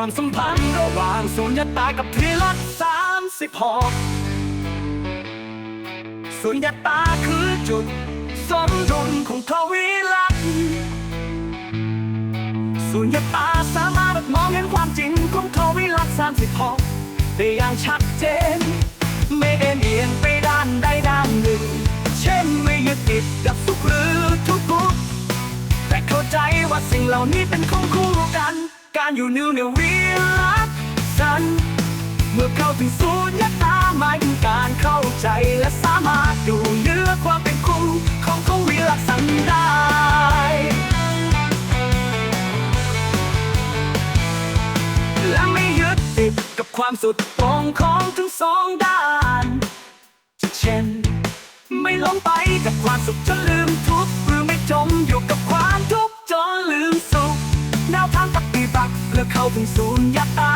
ความสัมพันธ์ระหว่างสุญญตากับทีลักสามสิบหกสุญญตาคือจุดสมดุลของทวีลักษณ์สุญญตาสามารถมองเห็นความจริงของทวีลักษณ์สามสิบหกได้อย่างชัดเจน ไม่เอ็นเอียงไปด้านใดด้านหนึ่ง เช่นไม่ยึดติดกับสุขหรือทุกข์แต่เข้าใจว่าสิ่งเหล่านี้เป็นของคู่กัน การอยู่นิวเหนียววิลักสัน เมื่อเข้าถึงศูนย์ตาหมายถึงการเข้าใจและสามารถดูเนื้อความเป็นคู่ของทวิลักษณ์ได้และไม่ยึดติดกับความสุดโต่งของทั้งสองด้าน เช่น ไม่หลงไปกับความสุขจนลืมทุกข์หรือไม่จมอยู่กับ เข้าถึงศูนย์ยตา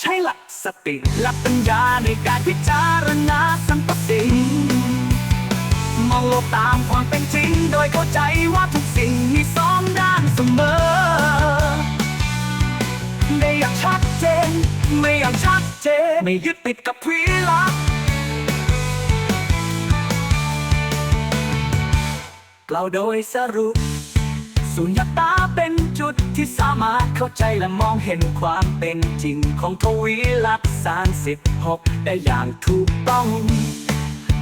ใช้หลักสติและปัญญาในการพิจารณาสรรพสิ่งมองโลกตามความเป็นจริง โดยเข้าใจว่าทุกสิ่งมีสองด้านเสมอ ไม่อยากชัดเจน ไม่อยากชัดเจน ไม่ยึดติดกับวิลักกล่าวโดยสรุปสุญญตาเป็น จุดที่สามารถเข้าใจและมองเห็นความเป็นจริง ของทวีลักษณ์สารสิบหกได้อย่างถูกต้อง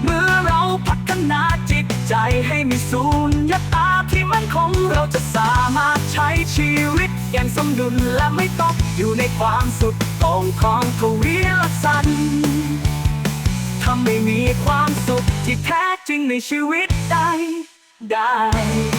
เมื่อเราพัฒนาจิตใจให้มีสุญญตาที่มั่นคงเราจะสามารถใช้ชีวิต อย่างสมดุลและไม่ตกอยู่ในความสุดโต่งของทวีลักษณ์ทำให้มีความสุขที่แท้จริงในชีวิตได้ได้